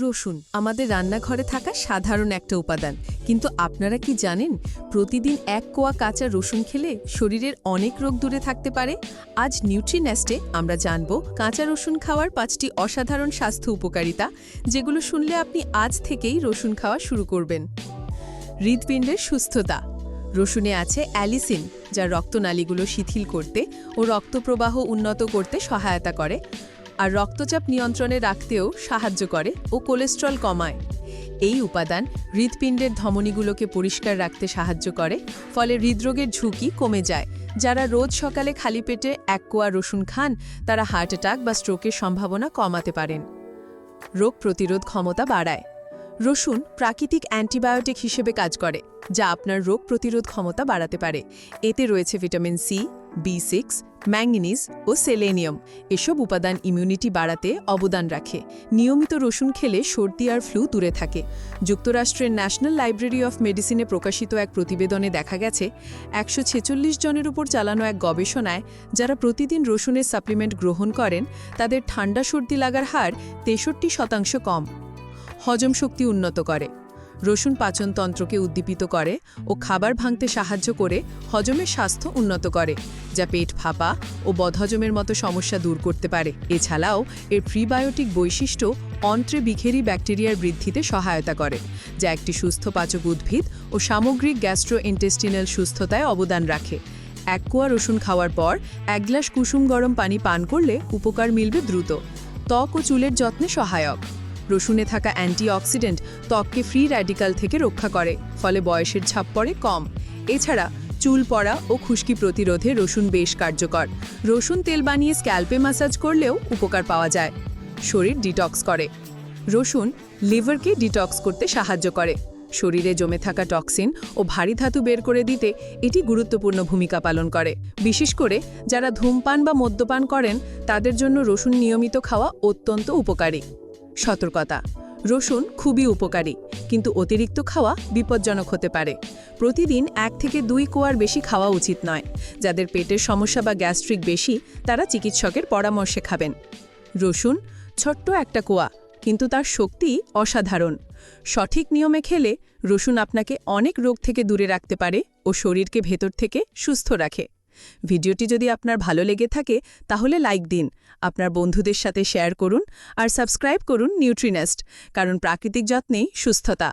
রসুন। আমাদের রান্নাঘরে থাকা সাধারণ একটা উপাদান। কিন্তু আপনারা কি জানেন, প্রতিদিন এক কোয়া কাঁচা রসুন খেলে শরীরের অনেক রোগ দূরে থাকতে পারে? আজ নিউট্রিনেস্টে আমরা জানব, কাঁচা রসুন খাওয়ার পাঁচটি অসাধারণ স্বাস্থ্য উপকারিতা, যেগুলো শুনলে আপনি আজ থেকেই রসুন খাওয়া শুরু করবেন। হৃদপিণ্ডের সুস্থতা। রসুনে আছে অ্যালিসিন, যা রক্তনালীগুলো শিথিল করতে ও রক্তপ্রবাহ উন্নত করতে সহায়তা করে। আর রক্তচাপ নিয়ন্ত্রণে রাখতেও সাহায্য করে ও কোলেস্ট্রল কমায়। এই উপাদান হৃৎপিণ্ডের ধমনীগুলোকে পরিষ্কার রাখতে সাহায্য করে, ফলে হৃদরোগের ঝুঁকি কমে যায়। যারা রোজ সকালে খালি পেটে এক কোয়া রসুন খান, তারা হার্ট অ্যাটাক বা স্ট্রোকের সম্ভাবনা কমাতে পারেন। রোগ প্রতিরোধ ক্ষমতা বাড়ায়। রসুন প্রাকৃতিক অ্যান্টিবায়োটিক হিসেবে কাজ করে, যা আপনার রোগ প্রতিরোধ ক্ষমতা বাড়াতে পারে। এতে রয়েছে vitamin C B six manganese ও সেলেনিয়াম এসব উপাদান ইমিউনিটি বাড়াতে অবদান রাখে। নিয়মিত রসুন খেলে সর্দি আর ফ্লু দূরে থাকে। যুক্তরাষ্ট্রের ন্যাশনাল লাইব্রেরি অফ মেডিসিনে প্রকাশিত এক প্রতিবেদনে দেখা গেছে, একশো ছেচল্লিশ জনের উপর চালানো এক গবেষণায় যারা প্রতিদিন রসুনের সাপ্লিমেন্ট গ্রহণ করেন, তাদের ঠান্ডা সর্দি লাগার হার তেষট্টি শতাংশ কম। হজম শক্তি উন্নত করে। রসুন পাচনতন্ত্রকে উদ্দীপিত করে ও খাবার ভাঙতে সাহায্য করে হজমের স্বাস্থ্য উন্নত করে, যা পেট ফাঁপা ও বদহজমের মতো সমস্যা দূর করতে পারে। এছাড়াও, এর প্রিবায়োটিক বৈশিষ্ট্য অন্ত্রে বিখেরি ব্যাকটেরিয়ার বৃদ্ধিতে সহায়তা করে, যা একটি সুস্থ পাচক উদ্ভিদ ও সামগ্রিক গ্যাস্ট্রো গ্যাস্ট্রোইন্টেস্টিনাল সুস্থতায় অবদান রাখে। এক কোয়া রসুন খাওয়ার পর এক গ্লাস কুসুম গরম পানি পান করলে উপকার মিলবে দ্রুত। ত্বক ও চুলের যত্নে সহায়ক। রসুনে থাকা অ্যান্টিঅক্সিডেন্ট ত্বককে ফ্রি র্যাডিক্যাল থেকে রক্ষা করে, ফলে বয়সের ছাপ পড়ে কম। এছাড়া, চুল পড়া ও খুশকি প্রতিরোধে রসুন বেশ কার্যকর। রসুন তেল বানিয়ে স্ক্যাল্পে ম্যাসাজ করলেও উপকার পাওয়া যায়। শরীর ডিটক্স করে। রসুন লিভারকে ডিটক্স করতে সাহায্য করে। শরীরে জমে থাকা টক্সিন ও ভারী ধাতু বের করে দিতে এটি গুরুত্বপূর্ণ ভূমিকা পালন করে। বিশেষ করে, যারা ধূমপান বা মদ্যপান করেন, তাদের জন্য রসুন নিয়মিত খাওয়া অত্যন্ত উপকারী। সতর্কতা। রসুন খুবই উপকারী, কিন্তু অতিরিক্ত খাওয়া বিপজ্জনক হতে পারে। প্রতিদিন এক থেকে দুই কোয়ার বেশি খাওয়া উচিত নয়। যাদের পেটের সমস্যা বা গ্যাস্ট্রিক বেশি, তারা চিকিৎসকের পরামর্শে খাবেন। রসুন ছোট্ট একটা কোয়া, কিন্তু তার শক্তি অসাধারণ। সঠিক নিয়মে খেলে রসুন আপনাকে অনেক রোগ থেকে দূরে রাখতে পারে ও শরীরকে ভেতর থেকে সুস্থ রাখে। ভিডিওটি যদি আপনার ভালো লেগে থাকে, তাহলে লাইক দিন, আপনার বন্ধুদের সাথে শেয়ার করুন আর সাবস্ক্রাইব করুন নিউট্রিনেস্ট, কারণ প্রাকৃতিক যত্নেই সুস্থতা।